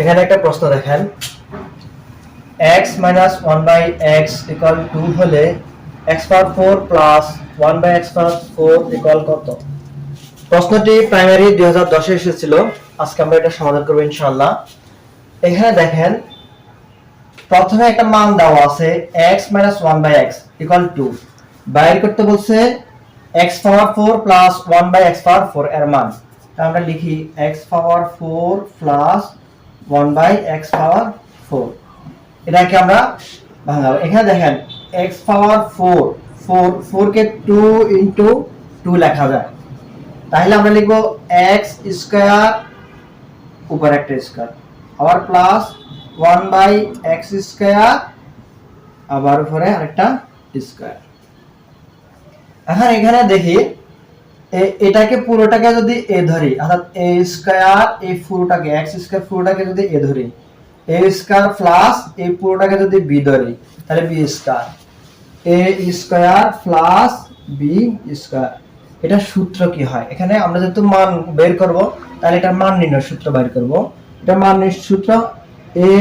এখানে একটা প্রশ্ন দেখেন। x minus one by x equal two হলে x power four plus one by x power four equal কত? প্রশ্নটি প্রাইমারি দুই হাজার দশে এসেছিল। আজকে আমরা এটা সমাধান করব ইনশাল্লাহ এখানে দেখেন, প্রথমে একটা মান দেওয়া আছে, x minus one by x equal two বাইর করতে বলছে, x power four plus one by x power four এর মান। আমরা লিখি, x power four plus one by x power four এটাকে আমরা ভাঙাবো এখানে দেখেন, x পাওয়ার ফোর ফোর ফোরকে টু ইন্টু টু লেখা যায়। তাহলে আমরা লিখব এক্স স্কোয়ার উপর একটা স্কোয়ার আবার plus one by x square আবার উপরে আরেকটা স্কোয়ার এখন এখানে দেখি এটাকে পুরোটাকে যদি এ ধরি, অর্থাৎ এ স্কোয়ার এই পুরোটাকে এক্স স্কোয়ার পুরোটাকে যদি এ ধরি, এ স্কোয়ার প্লাস এই পুরোটাকে যদি বি ধরি, তাহলে B square. A square plus B square. এটা সূত্র কি হয়? এখানে আমরা যেহেতু মান বের করব, তাহলে এটা মান নির্ণয় সূত্র বের করব। এটা মান নির্ণয় সূত্র, A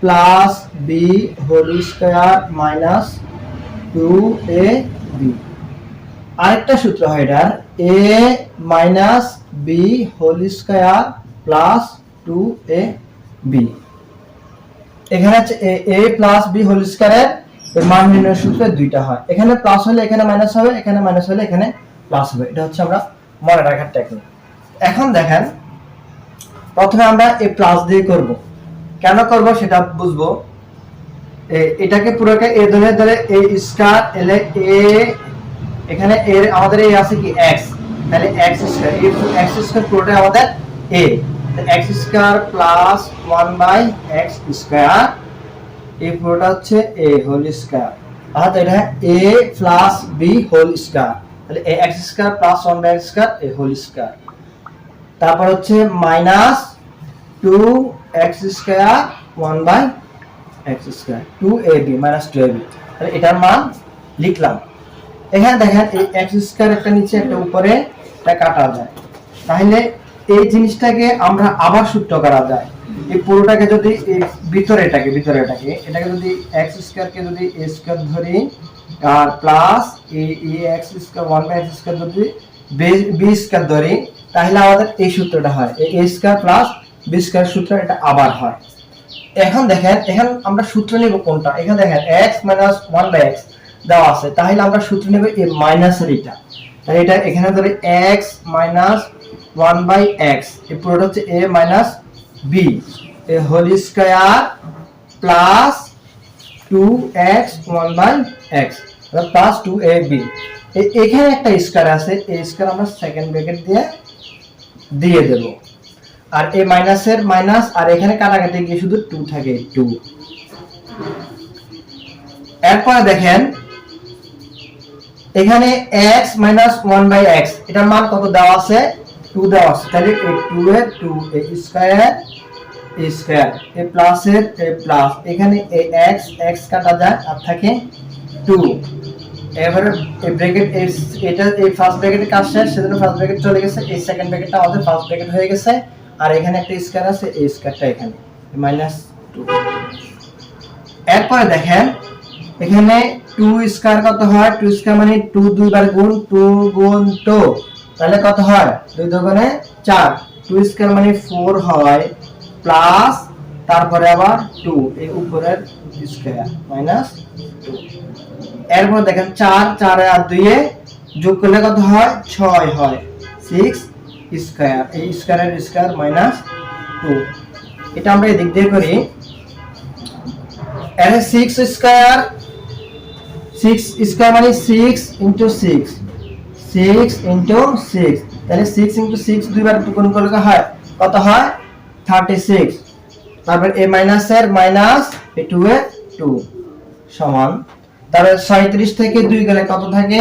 plus B whole square minus two A B. আরেকটা সূত্র হয় এটার। A minus B whole square plus two A B এখানে হচ্ছে এ প্লাস বি হোল স্কোয়ারের মান নির্ণয় সূত্রে দুইটা হয়। এখানে প্লাস হলে এখানে মাইনাস হবে, এখানে মাইনাস হলে এখানে প্লাস হবে। এটা হচ্ছে আমরা মনে রাখার টেকনিক এখন দেখেন, প্রথমে আমরা এ প্লাস দিয়ে করব। কেন করব সেটা বুঝব। এটাকে পুরোকে এ ধরে ধরে এ স্কয়ার এলে এ এখানে এর আমাদের এই আছে কি x, তাহলে x স্কয়ার x স্কয়ার পুরোটা আমাদের a x square plus 1 by x square এই পুরোটা হচ্ছে a হোল স্কয়ার অর্থাৎ এটা a plus b whole square তাহলে a x square plus 1 by x square a whole square তারপর হচ্ছে minus two x square one by x square two A B minus two A B তাহলে এটার মান লিখলাম। এখানে দেখেন, এই এক্স স্কোয়ার একটা নিচে, একটা উপরে, এটা কাটা যায়। তাহলে এই জিনিসটাকে আমরা আবার সূত্র করা যায়। এই পুরোটাকে যদি এই ভিতরে এটাকে ভিতরে এটাকে এটাকে যদি এক্স স্কোয়ারকে যদি এ স্কোয়ার ধরি, আর প্লাস এই x square one by x square যদি বি স্কোয়ার ধরি, তাহলে আমাদের এই সূত্রটা হয়। A square plus B square সূত্র, এটা আবার হয়। এখন দেখেন, এখন আমরা সূত্র নেব কোনটা? এখানে দেখেন x minus one by x দেওয়া আছে, তাহলে আমরা সূত্র নেব এই মাইনাসের এটা। তাহলে এটা এখানে ধরে x minus one by x এই পুরোটা হচ্ছে a minus B A whole square plus two x one by x plus two A B এখানে একটা স্কোয়ার আছে এই স্কোয়ার আমরা সেকেন্ড ব্র্যাকেট দিয়ে দিয়ে দেব। আর এই মাইনাসের মাইনাস আর এখানে কাটাকাটি গিয়ে শুধু টু থাকে টু এরপরে দেখেন এখানে x minus one by x এটার মান কত দেওয়া আছে? টু দেওয়া আছে। তাহলে এই টু এর two A square A square A plus এর, এ প্লাস এখানে এই এক্স এক্স কাটা যায় আর থাকে টু এবারে এই ব্র্যাকেট এটা এই ফার্স্ট ব্র্যাকেটের কাজ শেষ, সেজন্য ফার্স্ট ব্র্যাকেট চলে গেছে। এই সেকেন্ড ব্র্যাকেটটা আমাদের ফার্স্ট ব্র্যাকেট হয়ে গেছে। আর এখানে একটা স্কয়ার আছে, এই স্কয়ারটা এখানে মাইনাস টু এরপরে দেখেন, এখানে টু স্কয়ার কত হয়? টু স্কয়ার মানে টু দুইবার গুণ টু গুণ টু। তাহলে কত হয়? দুই দুগুণে চার। টু স্কয়ার মানে ফোর হয় প্লাস তারপরে আবার টু, এই উপরের স্কয়ার মাইনাস টু। এরপর দেখেন চার, চারে আর দুইয়ে যোগ করলে কত হয়? ছয় হয়। সিক্স স্কয়ার, এই স্কয়ারের স্কয়ার মাইনাস টু। এটা আমরা এদিক দিয়ে করি। এর সিক্স স্কয়ার সিক্স স্কয়ার মানে six into six six into six তাহলে সিক্স ইন্টু সিক্স দুইবার গুণ করলে হয়? কত হয়? থার্টি সিক্স তারপর এ মাইনাসের minus A two A two সমান। তাহলে সাঁত্রিশ থেকে দুই গেলে কত থাকে?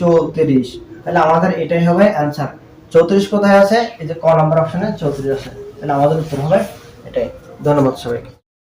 চৌত্রিশ, তাহলে আমাদের এটাই হবে অ্যান্সার চৌত্রিশ কোথায় আছে? এই যে ক নাম্বার অপশনে চৌত্রিশ আছে। তাহলে আমাদের উত্তর হবে এটাই। ধন্যবাদ সবাইকে।